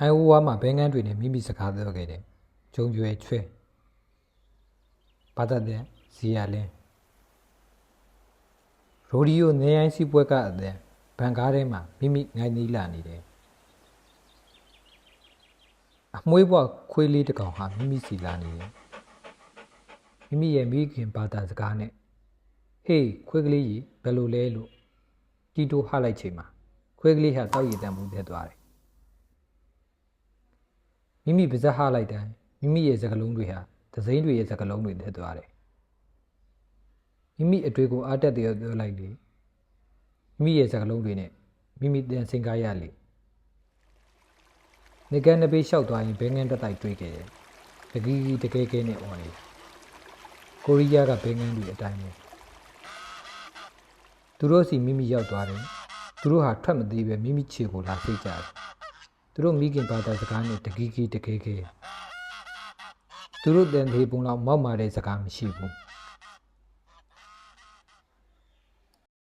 အိုင်အိုဝါမှာဘဲငန်းတွေနဲ့မိမိစကားပြောခဲ့တယ်ဂျုံကျွဲချွဲဘာသာတဲ့ဇီယာလင်းရိုဒီယိုနေရိုင်းစီပွဲကအတဲ့ဘန်ကားထဲမှာမိမိငိုင်းနီးလာနေတယ်အမွှေးဘွားခွေးလေးတစ်ကောင်ဟာမိမိစီလာနေတယ်မိမိရဲ့မိခင်ဘာသာစကားနဲ့ဟေးခွေးကလေးကြီးဘယ်လိုလဲလို့တီတိုဟလိုက်ချိန်မှာခွေးကလေးဟာတောက်ရည်တန်မှုတက်သွားတယ် မိမိပါဇက်ဟလိုက်တိုင်းမိမိရဲ့စကလုံးတွေဟာသစိမ်းတွေရဲ့စကလုံးတွေထက်သွားတယ်မိမိအတွေ့ကိုအားတက်တယ်ပြောလိုက်လေမိမိရဲ့စကလုံးတွေနဲ့မိမိတန်စင်ကားရလေနေကန်နဘေးလျှောက်သွားရင်ဘဲငန်းတက်တိုက်တွေးခဲ့တယ်တကီးတကယ်ကဲနဲ့អော်နေကိုရီးယားကဘဲငန်းတွေအတိုင်းပဲသူတို့စီမိမိရောက်သွားတယ်သူတို့ဟာထွက်မသေးပဲမိမိခြေကိုလာစိတ်ကြတယ်သူ တို့မိခင်ဘာသာစကားနဲ့တကီးကီတကယ်ကဲသူတို့တန်သေးပုံလောက်မောက်မာတဲ့စကားမရှိဘူး